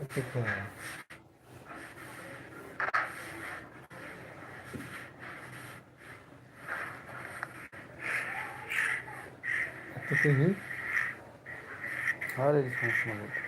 Até tem. Olha ele com o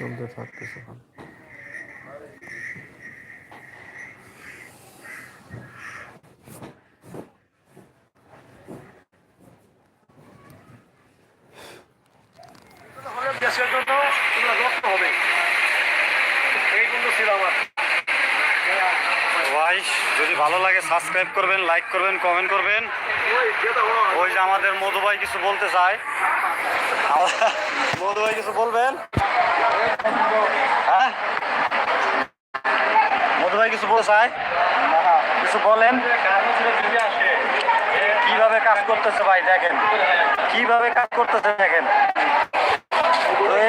চলতে থাকতেছে দেশের এই কিন্তু ছিল আমার ভাই, যদি ভালো লাগে সাবস্ক্রাইব করবেন লাইক করবেন কমেন্ট করবেন। ওই যে আমাদের মধু ভাই কিছু বলতে চায়। মধু ভাই কিছু বলবেন? হ্যাঁ? মধু ভাই কিছু চায় কিছু বলেন। কীভাবে কাজ করতেছে ভাই, দেখেন। কীভাবে কাজ করতেছে, দেখেন।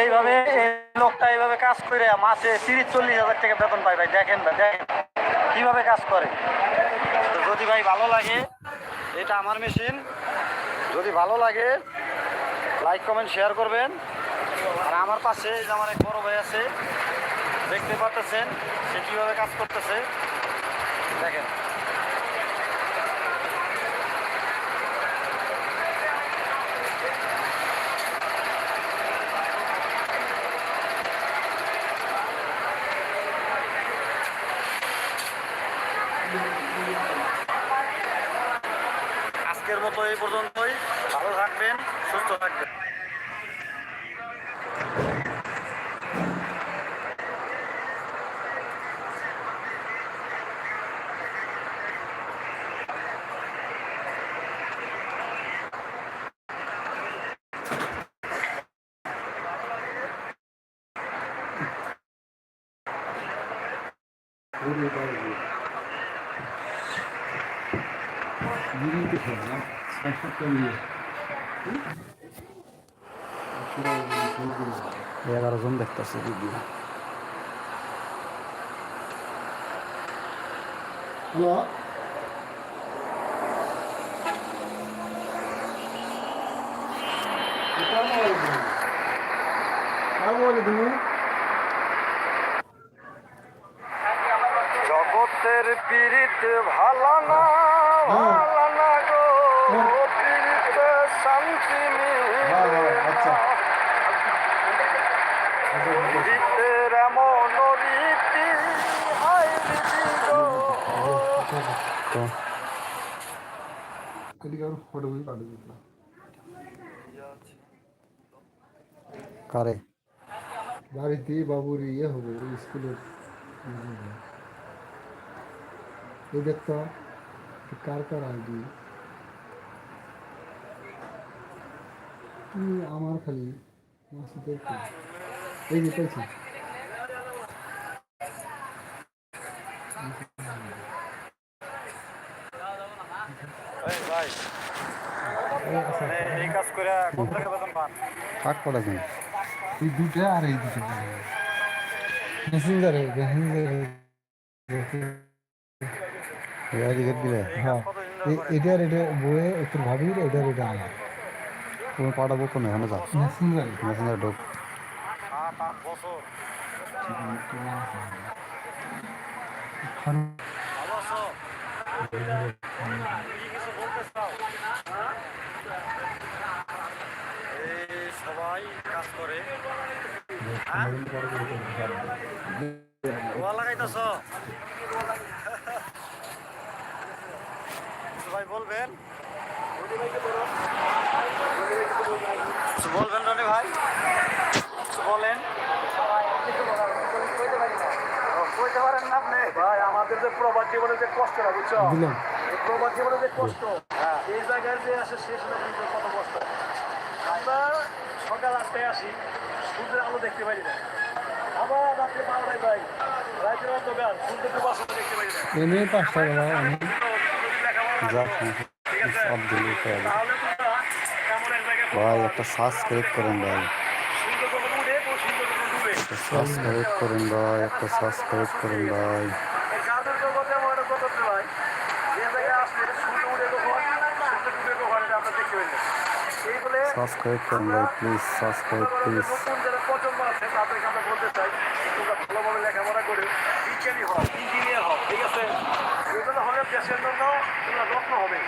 এইভাবে এই লোকটা এইভাবে কাজ করে মাসে তিরিশ, চল্লিশ হাজার টাকা বেতন পায় ভাই, দেখেন না দেখেন। কীভাবে কাজ করে? তো যদি ভাই ভালো লাগে, এটা আমার মেশিন যদি ভালো লাগে লাইক কমেন্ট শেয়ার করবেন। আর আমার পাশে যে আমার এক বড় ভাই আছে, দেখতে পাচ্ছেন সে কীভাবে কাজ করতেছে। দেখেন। আজকের মতো এই পর্যন্তই। ভালো থাকবেন, সুস্থ থাকবেন। Oraya bağlı. Yürüyü de sonra. Kaçmak da yürüyor. Я на разум дехта се види. Hello. How old are you? পীড়িত ভালো না। ভালো না গো। পীড়িত শান্তি। পীড়িতের এমন রীতি দিত কারে বাড়িতে বাবুর ইয়ে হবে স্কুলের এই দেখতো কার কার আইডি? তুই আমার খালি মাসে দেখো এই যে পেয়েছি। এই দুটা আর এই দুটো মেসেঞ্জারে হ্যাঁ। এটার এটা বইয়ে তোর ভাবির এটার এটা আমার তুমি পাঠাবো কোন এখানে যাও? মেসেঞ্জারে। মেসেঞ্জার ঢোক। সবাই কাজ করে হ্যাঁ? লাগাইতেছ ভাই বলবেন? বলবেন রনি ভাই। বলেন। কইতে পারেন না আপনি ভাই আমাদের যে প্রবাদ জীবনে যে কষ্টটা বুঝছ? প্রবাদ জীবনে যে কষ্ট হ্যাঁ। এই জায়গায় যে আসে শেষ না কিন্তু কত কষ্ট। আমরা সকাল আটটায় আসি সূর্যের আলো দেখতে পারি না। আবার রাত্রে বারোটায় যাই। রাতের অন্ধকার সূর্য ডুবার সময় দেখতে পারি না। এক জায়গায় ভাই, একটা সাবস্ক্রাইব করেন ভাই। একটা সাবস্ক্রাইব করেন ভাই, একটা সাবস্ক্রাইব করেন ভাই। সাবস্ক্রাইব করেন ভাই প্লিজ সাবস্ক্রাইব প্লিজ আছে তাদেরকে আমরা বলতে চাই তোমরা ভালোভাবে লেখাপড়া করে বিজ্ঞানী হও। ইঞ্জিনিয়ার হও ঠিক আছে? এগুলো হলে দেশের জন্য তোমরা রত্ন হবে।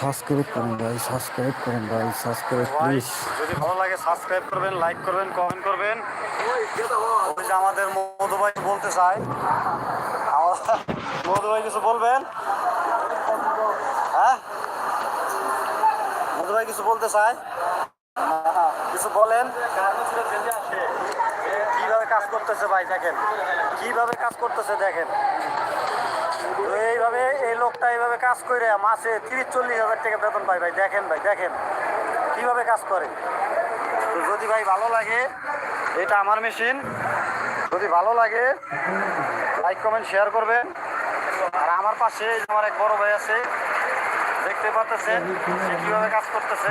সাবস্ক্রাইব করেন ভাই সাবস্ক্রাইব করেন ভাই সাবস্ক্রাইব ভাই প্লিজ যদি ভালো লাগে সাবস্ক্রাইব করবেন লাইক করবেন কমেন্ট করবেন। আমাদের মধু ভাই বলতে চাই আমার মধু ভাই কিছু বলবেন? হ্যাঁ? মধু ভাই কিছু বলতে চাই কিছু বলেন? কীভাবে কাজ করতেছে ভাই, দেখেন। কীভাবে কাজ করতেছে, দেখেন। এইভাবে এই লোকটা এইভাবে কাজ করে মাসে তিরিশ চল্লিশ হাজার টাকা বেতন পায় ভাই, দেখেন ভাই, দেখেন। কীভাবে কাজ করে? যদি ভাই ভালো লাগে, এটা আমার মেশিন। যদি ভালো লাগে, লাইক, কমেন্ট, শেয়ার করবেন। আর আমার পাশে আমার এক বড় ভাই আছে, দেখতে পাচ্ছেন সে কীভাবে কাজ করতেছে।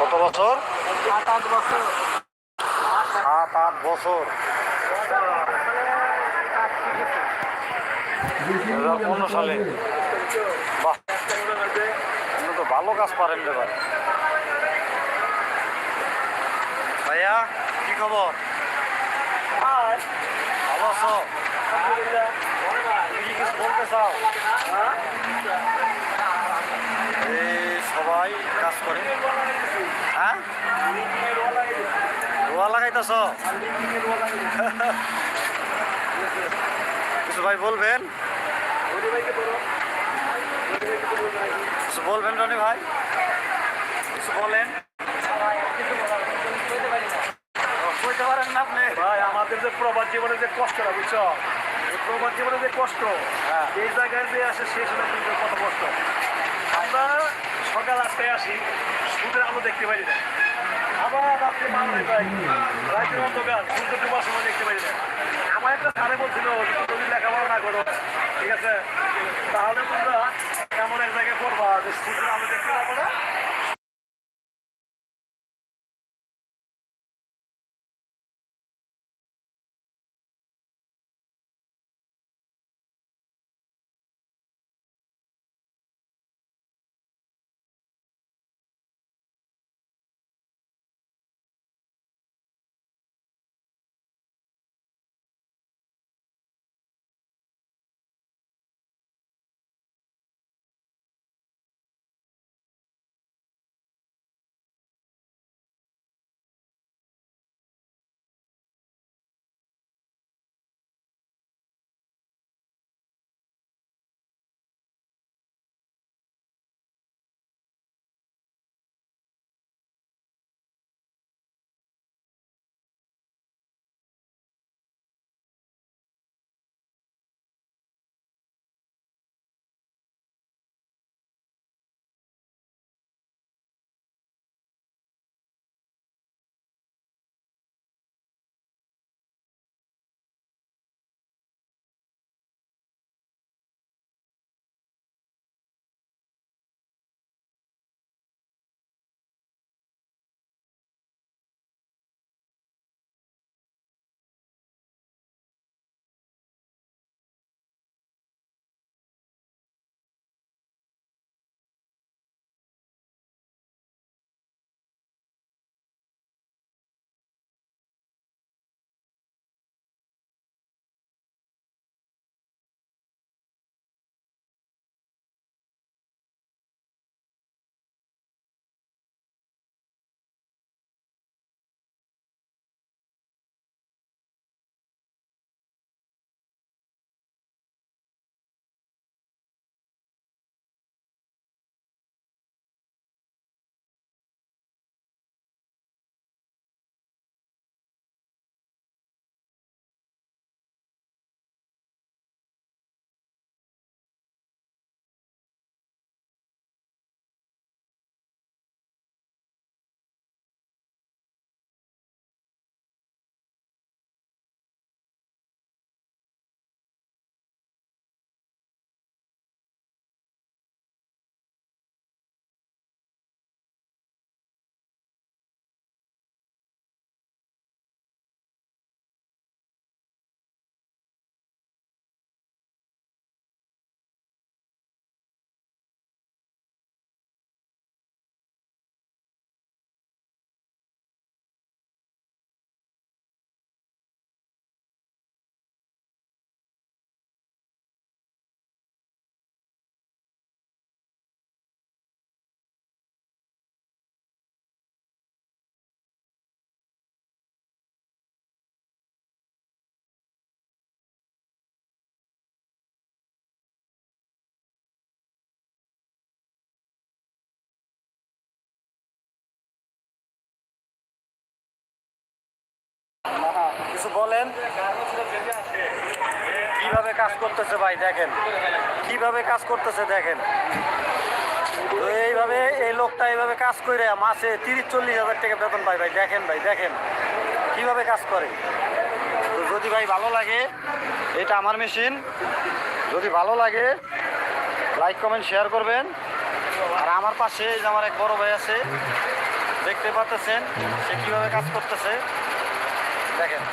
কত বছর? সাত আট বছর। হাজার পনেরো সালে। তো ভালো কাজ পারেন রে ভাই ভাইয়া, কি খবর? ভালো আছো তুমি কি কিছু বলতে চাও এই সবাই কাজ করে। হ্যাঁ? রোয়া লাগাইতেছ? কিছু ভাই বলবেন? কিছু বলবেন রনি ভাই? কিছু বলেন? কইতে পারেন না আপনি? ভাই আমাদের যে প্রবাদ জীবনে যে কষ্টটা বুঝছ? প্রবাদ জীবনে যে কষ্ট হ্যাঁ। এই জায়গায় যে আসে না কিন্তু কত কষ্ট। আমরা সকাল আটটায় আসি সূর্যের আলো দেখতে পারি না। আবার রাত্রে বারোটায় যাই রাতের অন্ধকার সূর্য ডুবার সময় দেখতে পারি না। আমার একটা স্যারে বলছিল যদি লেখাপড়া না করো ঠিক আছে? তাহলে তোমরা এমন এক জায়গায় করবা যে সূর্যের কিছু বলেন। কীভাবে কাজ করতেছে ভাই, দেখেন। কীভাবে কাজ করতেছে, দেখেন। এইভাবে এই লোকটা এইভাবে কাজ করে মাসে তিরিশ চল্লিশ হাজার টাকা বেতন পায় ভাই, দেখেন ভাই, দেখেন। কীভাবে কাজ করে? তো যদি ভাই ভালো লাগে, এটা আমার মেশিন। যদি ভালো লাগে, লাইক, কমেন্ট, শেয়ার করবেন। আর আমার পাশে এই যে আমার এক বড় ভাই আছে, দেখতে পাচ্ছেন সে কীভাবে কাজ করতেছে। দেখেন।